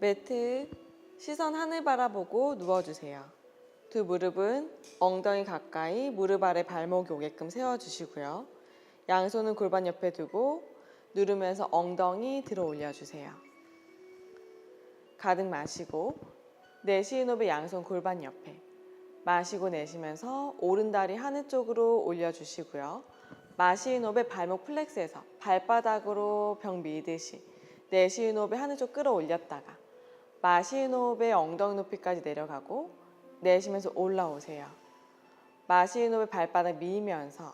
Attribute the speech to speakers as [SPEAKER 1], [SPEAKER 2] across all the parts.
[SPEAKER 1] 매트 시선 하늘 바라보고 누워주세요. 두 무릎은 엉덩이 가까이 무릎 아래 발목이 오게끔 세워주시고요. 양손은 골반 옆에 두고 누르면서 엉덩이 들어 올려주세요. 가득 마시고 내쉬는 호흡에 양손 골반 옆에 마시고 내쉬면서 오른다리 하늘 쪽으로 올려주시고요. 마시는 호흡에 발목 플렉스해서 발바닥으로 벽 밀듯이 내쉬는 호흡에 하늘 쪽 끌어올렸다가 마시는 호흡에 엉덩이 높이까지 내려가고 내쉬면서 올라오세요. 마시는 호흡에 발바닥 밀면서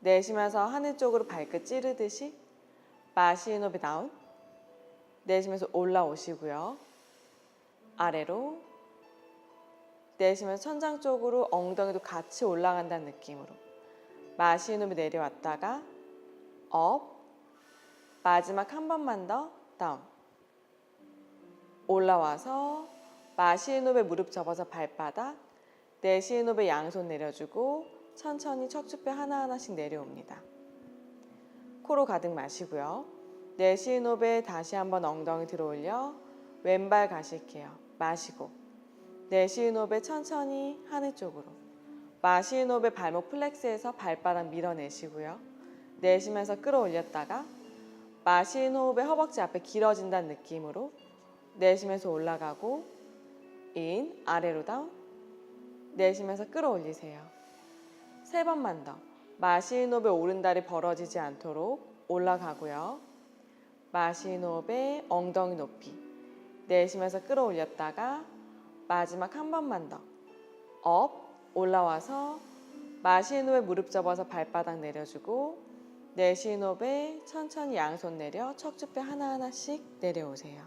[SPEAKER 1] 내쉬면서 하늘 쪽으로 발끝 찌르듯이 마시는 호흡에 다운 내쉬면서 올라오시고요. 아래로 내쉬면서 천장 쪽으로 엉덩이도 같이 올라간다는 느낌으로 마시는 호흡 내려왔다가 업 마지막 한 번만 더 다운 올라와서 호흡에 무릎 접어서 발바닥 호흡에 양손 내려주고 천천히 척추뼈 하나하나씩 내려옵니다. 코로 가득 마시고요. 호흡에 다시 한번 엉덩이 들어올려 왼발 가실게요. 마시고 호흡에 천천히 하늘 쪽으로 호흡에 발목 플렉스해서 발바닥 밀어내시고요. 내쉬면서 끌어올렸다가 마시는 호흡에 허벅지 앞에 길어진다는 느낌으로 내쉬면서 올라가고 인 아래로 다운 내쉬면서 끌어올리세요. 세 번만 더 마시는 호흡에 오른다리 벌어지지 않도록 올라가고요. 마시는 호흡에 엉덩이 높이 내쉬면서 끌어올렸다가 마지막 한 번만 더 업 올라와서 마시는 호흡에 무릎 접어서 발바닥 내려주고 내쉬는 호흡에 천천히 양손 내려 척추뼈 하나하나씩 내려오세요.